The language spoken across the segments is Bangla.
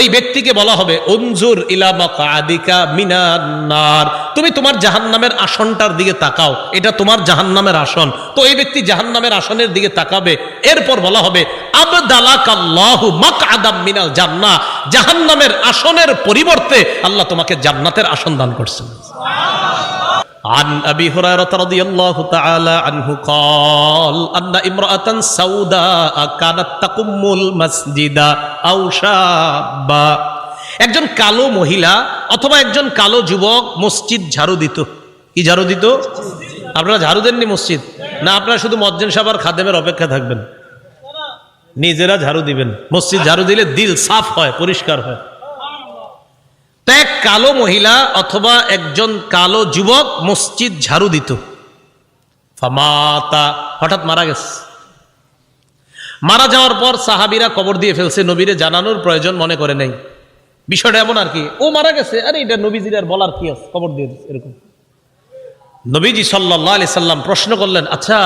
ওই ব্যক্তিকে বলা হবে অঞ্জুর ইলামা মিনান্নার তুমি তোমার জাহান্নামের আসনটার দিকে তাকাও, এটা তোমার জাহান্নামের আসন। তো এই ব্যক্তি জাহান্নামের আসনের দিকে তাকাবে, এরপর বলা হবে, আবদালাকাল্লাহু জান্না মিনাল নামের আসনের পরিবর্তে আল্লাহ তোমাকে জান্নাতের আসন দান করছেন। عن أبي هريرة رضي الله تعالى عنه قال أن امرأة سوداء كانت تقم المسجد أو شابا একজন কালো মহিলা অথবা একজন কালো যুবক মসজিদ ঝাড়ু দিত কি ঝাড়ু দিত আপনারা ঝাড়ু দেননি মসজিদ না আপনারা শুধু মজ্জেন সাবার খাদেমের অপেক্ষা থাকবেন নিজেরা ঝাড়ু দিবেন মসজিদ ঝাড়ু দিলে দিল সাফ হয় পরিষ্কার হয় তো এক কালো মহিলা অথবা একজন কালো যুবক মসজিদ ঝাড়ু দিত। ফামাতা হঠাৎ মারা গেছে। মারা যাওয়ার পর সাহাবিরা কবর দিয়ে ফেলছে, নবীরে জানানোর প্রয়োজন মনে করে নেই। বিষয়টা এমন আর কি, ও মারা গেছে, আরে এটা নবীজির আর বলার কি আছে? কবর দিয়ে দিচ্ছে এরকম। নবীজি সাল্লাহ আলি সাল্লাম প্রশ্ন করলেন আচ্ছা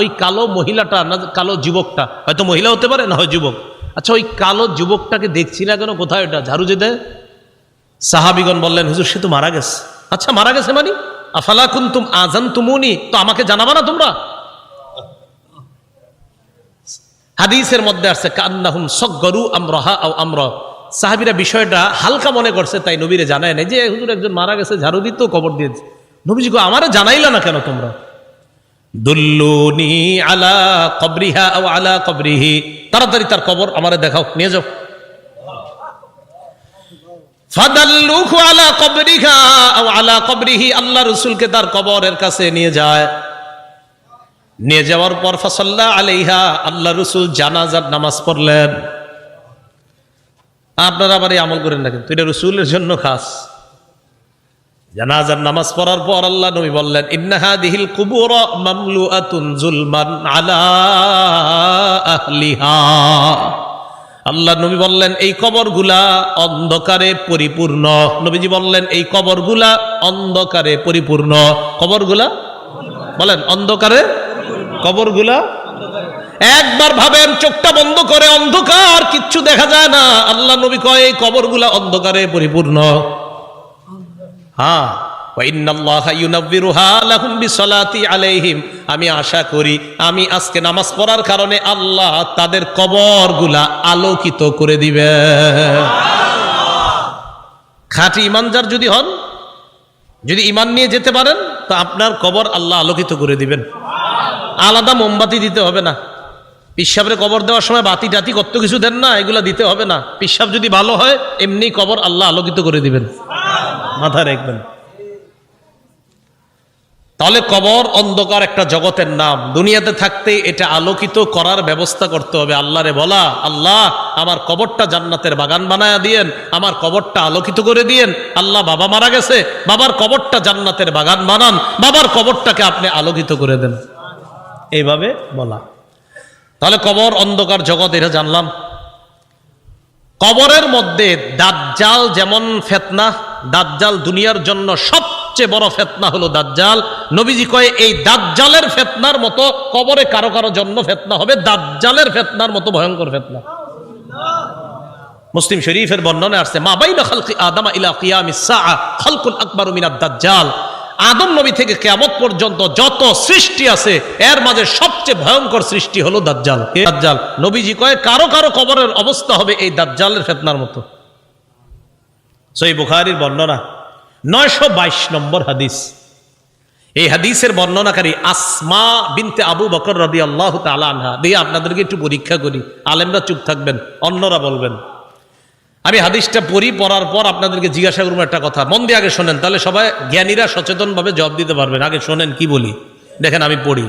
ওই কালো মহিলাটা না, কালো যুবকটা, হয়তো মহিলা হতে পারে না হয় যুবক আচ্ছা ওই কালো যুবকটাকে দেখছি না কেন? কোথায় ওটা? ঝাড়ু যে দেয় সাহাবিগণ বললেন, হুজুর, সে তো মারা গেছে। আচ্ছা মারা গেছে মানে? আফালা কুন্তুম আজান তুমুনি তো আমাকে জানাবা না তোমরা? হাদিসের মধ্যে আসছে, কান্নাহুম সগরু আমরহা আও আমর। সাহাবিরা বিষয়টা হালকা মনে করছে, তাই নবীরে জানায় নাই যে, হুজুর, একজন মারা গেছে, ঝাড়ু দিত, কবর দিয়েছে নবীজি গো আমারে জানাইলা না কেন তোমরা? দুল্লুনি আলা কবরিহা ও আলা কবরিহি। তাড়াতাড়ি তার কবর আমারে দেখাও, নিয়ে যাও। ফাদাল্লুহু আলা কবরিহা আও আলা কবরিহি, আল্লাহ রসুলকে তার কবরের কাছে নিয়ে যায়। নিয়ে যাওয়ার পর ফসল্লা আলাইহা, আল্লাহ রসুল জানাজার নামাজ পড়লেন। আপনারা আবার এই আমল করেন না কিন্তু, এটা রসুলের জন্য খাস। জানাজার নামাজ পড়ার পর আল্লাহ নবী বললেন ইন্নাহা দিহিল কুবুর মামলু আতুন জুলমান আলা আহলিহা। আল্লাহ নবী বললেন, এই কবরগুলা অন্ধকারে পরিপূর্ণ। নবীজি বললেন, এই কবরগুলা অন্ধকারে পরিপূর্ণ। কবরগুলা? বলেন, অন্ধকারে কবরগুলা? একবার ভাবেন, চোখটা বন্ধ করে অন্ধকার, কিচ্ছু দেখা যায় না। আল্লাহ নবী কয়, এই কবরগুলা অন্ধকারে পরিপূর্ণ। হ্যাঁ। আমি আশা করি, আমি আজকে নামাজ পড়ার কারণে আল্লাহ তাদের কবরগুলা আলোকিত করে দিবে। খাঁটি ইমানদার যদি হন, যদি ইমান নিয়ে যেতে পারেন, তো আপনার কবর আল্লাহ আলোকিত করে দিবেন। আলাদা মোমবাতি দিতে হবে না। পিসাবের কবর দেওয়ার সময় বাতি টাতি কত কিছু দেন না, এগুলা দিতে হবে না। পিসাব যদি ভালো হয়, এমনি কবর আল্লাহ আলোকিত করে দিবেন। মাথায় রাখবেন। তাহলে কবর, অন্ধকার একটা জগতের নাম। দুনিয়াতে থাকতে এটা আলোকিত করার ব্যবস্থা করতে হবে। আল্লাহরে বলা, আল্লাহ, আমার কবরটা জান্নাতের বাগান বানায়া দিয়েন, আমার কবরটা আলোকিত করে দিয়েন। আল্লাহ, বাবা মারা গেছে, বাবার কবরটা জান্নাতের বাগান বানান, বাবার কবরটাকে আপনি আলোকিত করে দেন। এইভাবে বলা। তাহলে কবর, অন্ধকার জগৎ, এটা জানলাম। কবরের মধ্যে দাজ্জাল যেমন ফেতনা, দাজ্জাল দুনিয়ার জন্য সবচেয়ে বড় ফেতনা হলো দাজ্জাল। নবীজি কয়ে, এই দাজ্জালের ফেতনার মতো কবরে কারও কারও জন্য ফেতনা হবে, দাজ্জালের ফেতনার মতো ভয়ঙ্কর ফেতনা। মুসলিম শরীফের বর্ণনা আসছে, মা বাইনা খালকি আদামা ইলা কিয়ামিস খালকুল আকবারু মিনাদ দাজ্জাল। আদম নবী থেকে কেয়ামত পর্যন্ত যত সৃষ্টি আছে, এর মাঝে সবচেয়ে ভয়ঙ্কর সৃষ্টি হলো দাজ্জাল। কে দাজ্জাল? নবীজি কয়ে, কারও কারও কবরের অবস্থা হবে এই দাজ্জালের ফেতনার মতো। সই বুখারির বর্ণনা নয়শো বাইশ নম্বর হাদিস এই হাদিসের বর্ণনাকারী আসমা বিনতে আবু বকর রদি আল্লাহ তালা আনহা দিয়ে আপনাদেরকে একটু পরীক্ষা করি আলেমরা চুপ থাকবেন অন্যরা বলবেন আমি হাদিসটা পড়ি পড়ার পর আপনাদেরকে জিজ্ঞাসা করবো একটা কথা মন দিয়ে আগে শোনেন তাহলে সবাই জ্ঞানীরা সচেতনভাবে জবাব দিতে পারবেন আগে শোনেন কি বলি দেখেন আমি পড়ি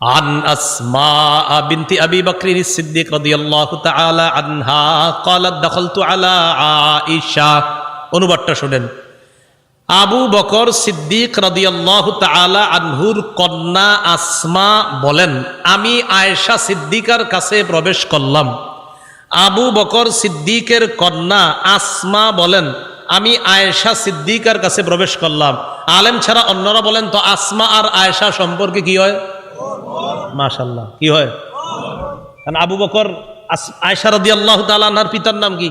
عن أسماء بنت أبي بكر الصديق رضي الله تعالى عنها قالت دخلت على عائشة অনুবাদটা শোনেন আবু বকর সিদ্দিক রাদিয়াল্লাহু তাআলা আনহুর কন্যা আসমা বলেন, আমি আয়েশা সিদ্দিকার কাছে প্রবেশ করলাম। আবু বকর সিদ্দিকের কন্যা আসমা বলেন, আমি আয়েশা সিদ্দিকার কাছে প্রবেশ করলাম। আলেম ছাড়া অন্যরা বলেন, তো আসমা আর আয়েশা সম্পর্কে কি হয়? মাশাল্লাহ কি হয়? কারণ আবু বকর আয়েশা রদি আল্লাহ আনহার পিতার নাম কি?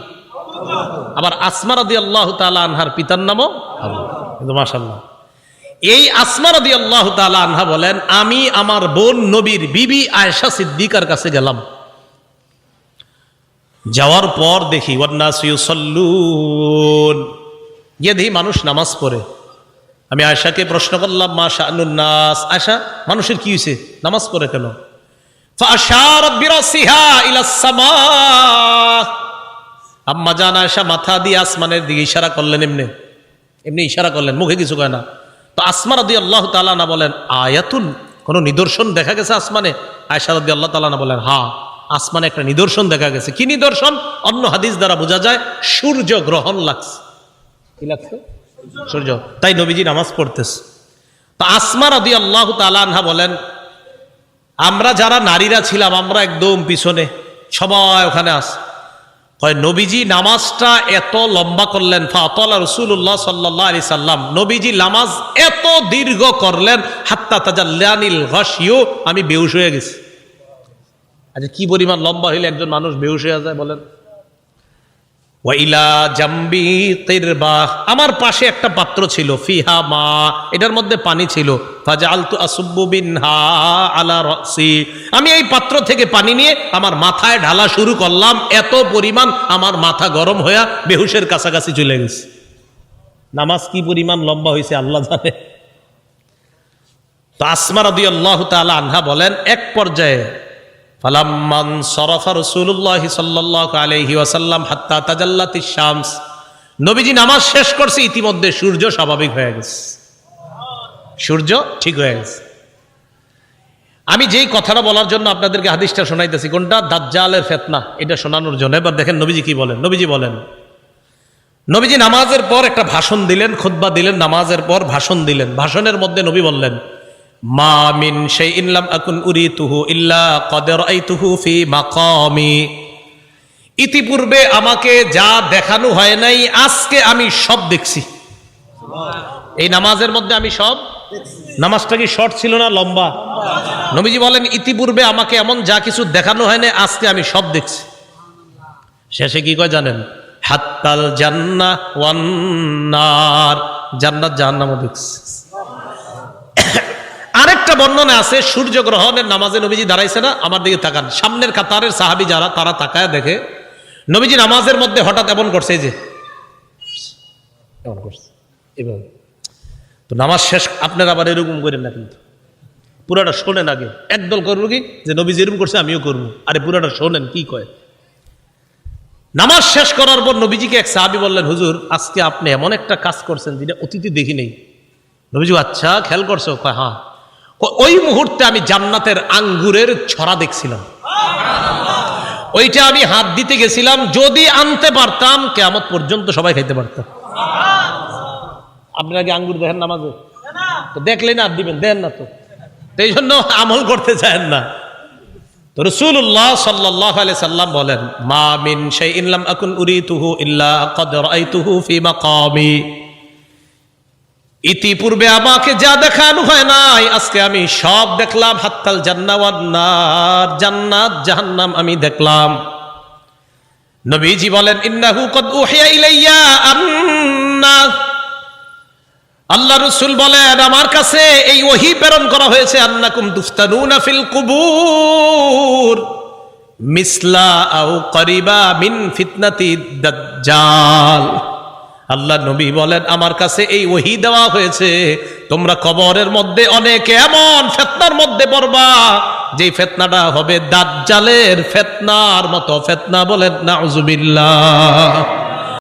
আবার আসমা রদি আল্লাহ আনহার পিতার নামও আবু কিন্তু মাশাল্লাহ এই আসমা রদি আল্লাহ আনহা বলেন, আমি আমার বোন নবীর বিবি আয়সা সিদ্দিকার কাছে গেলাম। যাওয়ার পর দেখি গিয়ে দেখি মানুষ নামাজ পড়ে। আমি আয়সাকে প্রশ্ন করলাম, মা শাহানুন্নাস আয়সা মানুষের কি হয়েছে নামাজ পড়ে কেন? আম্মা জান আয়সা মাথা দিয়ে আসমানের দিকে ইশারা করলেন, এমনি এমনি ইশারা করলেন, মুখে কিছু কয় না। তো আসমান রদি আল্লাহ তালা না বলেন, আয়াতুন, কোনো নিদর্শন দেখা গেছে আসমানে? আয়সা রদি আল্লাহ তালা না বলেন হা আসমানে একটা নিদর্শন দেখা গেছে। কি নিদর্শন? অন্য হাদিস দ্বারা বোঝা যায়, সূর্য গ্রহণ লাগছে। কি লাগছে? সূর্য। তাই নবীজি নামাজ পড়তেছে। তো আসমা রদি আল্লাহ তালানহা বলেন, আমরা যারা নারীরা ছিলাম, আমরা একদম পিছনে, সবাই ওখানে আস হয়, নবীজি নামাজটা এত লম্বা করলেন। ফাতলা রসুল্লাহ সাল্লাহ আলি সাল্লাম, নবীজি নামাজ এত দীর্ঘ করলেন, হাত্তা তাজাল্লানিল হসিও আমি বেউস হয়ে গেছি। আচ্ছা কি পরিমাণ লম্বা হইলে একজন মানুষ বেউস হয়ে যায় বলেন? ওয়াইলা জাম্বি তিরবাহ। আমার পাশে একটা পাত্র ছিল, ফিহা মা, এটার মধ্যে পানি ছিল। ফাজালতু আসুব্বু বিনহা আলা রাসি। আমি এই পাত্র থেকে পানি নিয়ে আমার মাথায় ঢালা শুরু করলাম, এত পরিমাণ আমার মাথা গরম হইয়া বেহুশের কাছাকাছি চলে গেছে। নামাজ কি পরিমাণ লম্বা হয়েছে আল্লাহ জানে। তো আসমা রাদিয়াল্লাহু তাআলা আনহা বলেন, এক পর্যায়ে ফালাম্মান সরফা রসুল্লাহ সাল্লাহ আলহি ওয়াসাল্লাম হাত্তা তাজাল্লাতি শামস। নবীজি নামাজ শেষ করছে, ইতিমধ্যে সূর্য স্বাভাবিক হয়ে গেছে। সূর্য ঠিক হয়ে গেছে। আমি যেই কথাটা বলার জন্য আপনাদেরকে হাদিসটা শোনাইতেছি, কোনটা? দাজ্জালের ফেতনা, এটা শোনানোর জন্য। এবার দেখেন নবীজি কি বলেন? নবীজি বলেন, নবীজি নামাজের পর একটা ভাষণ দিলেন, খুতবা দিলেন, নামাজের পর ভাষণ দিলেন। ভাষণের মধ্যে নবী বললেন মা মিন শাইইন লাম আকুন উরিতুহু ইল্লা কদ রাআইতুহু ফি মাকামি। ইতিপূর্বে আমাকে যা দেখানো হয় নাই, আজকে আমি সব দেখছি। এই নামাজের মধ্যে আমি সব নামাজটা কি শর্ট ছিল না লম্বা? নবীজি বলেন, ইতিপূর্বে আমাকে এমন যা কিছু দেখানো হয় না আজকে আমি সব দেখছি। শেষে কি কয় জানেন? হাত্তাল জান্না ওয়ান্নার জান্নাত জাহান্নামও দেখছি। বর্ণনা আছে, সূর্য গ্রহণের নামাজে নবীজি দাঁড়াইছে না, আমার দিকে তাকান। সামনের কাতারের সাহাবি যারা, তারা তাকায় দেখে, নবীজি নামাজের মধ্যে হঠাৎ এমন করছে যে। তো নামাজ শেষ, আপনারা আবার এরকম করেন না কিন্তু। পুরাটা শোনেন আগে। একদল করব কি? যে নবীজি এরকম করছে, আমিও করব। আরে পুরাটা শোনেন, কি কয়? নামাজ শেষ করার পর নবীজিকে এক সাহাবি বললেন, হুজুর, আজকে আপনি এমন একটা কাজ করছেন, যেটা অতীতে দেখি নেই। নবীজি আচ্ছা খেয়াল করছ? হ্যাঁ। ওই মুহূর্তে আমি জান্নাতের আঙ্গুরের ছড়া দেখছিলাম। ওইটা আমি হাত দিতে গেছিলাম, যদি আনতে পারতাম কেমন পর্যন্ত সবাই খাইতে পারতাম আপনি আগে আঙ্গুর দেখেন নামাজে? তো দেখলেন আর দিবেন, দেন না তো। এই জন্য আমল করতে চান না। তো রসুল্লাহ সাল্লাহ আলি সাল্লাম বলেন, মা মিন সেই ইনলাম আকুন উরিতুহু ইল্লা কদ রাইতুহু ফি মাকামি। ইতিপূর্বে আমাকে যা দেখানো হয় নাই, আজকে আমি সব দেখলাম। হাত্তাল জান্নাওয়ান্নার জান্নাত জাহান্নাম আমি দেখলাম। নবীজি বলেন, ইন্নাহু কদ উহিয়া ইলাইয়া আন্না। আল্লাহ রসুল বলেন, আমার কাছে এই ওহি প্রেরণ করা হয়েছে, আন্নাকুম তুফতানুনা ফিল কুবুর। মিসলা আও করিবা মিন ফিতনাতি দাজ্জাল। আল্লাহ নবী বলেন, আমার কাছে এই ওহি দেওয়া হয়েছে। তোমরা কবরের মধ্যে অনেকে এমন ফেতনার মধ্যে পড়বা যে ফেতনাটা হবে দাজ্জালের ফেতনার মতো ফেতনা বলেন, নাউজুবিল্লাহ।